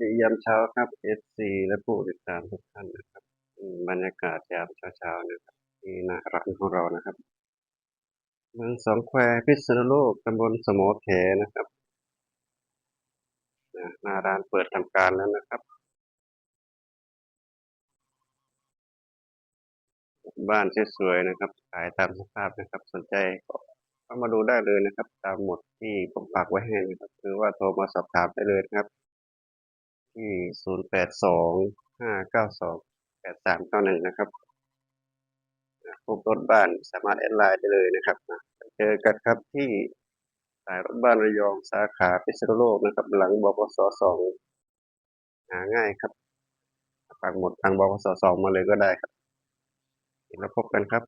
ดียามเช้าครับ FC และผู้ติดตามทุกท่านนะครับบรรยากาศยามเช้าๆนะครับที่หน้าร้านของเรานะครับเมืองสองแควพิษณุโลกตำบลสมอแขนะครับนะหน้าร้านเปิดทำการแล้วนะครับ บ้านสวยๆนะครับขายตามสภาพนะครับ สนใจก็เข้ามาดูได้เลยนะครับ ตามหมดที่ผมฝากไว้ให้นะครับหรือว่าโทรมาสอบถามได้เลยนะครับ ที่ 0825928391 นะครับพบรถบ้านสามารถแอดไลน์ได้เลยนะครับ เจอกันครับที่สายรถบ้านระยองสาขาพิษณุโลกนะครับ หลังบกสสองหาง่ายครับปักหมดทางบกสสองมาเลยก็ได้ครับ แล้วพบกันครับ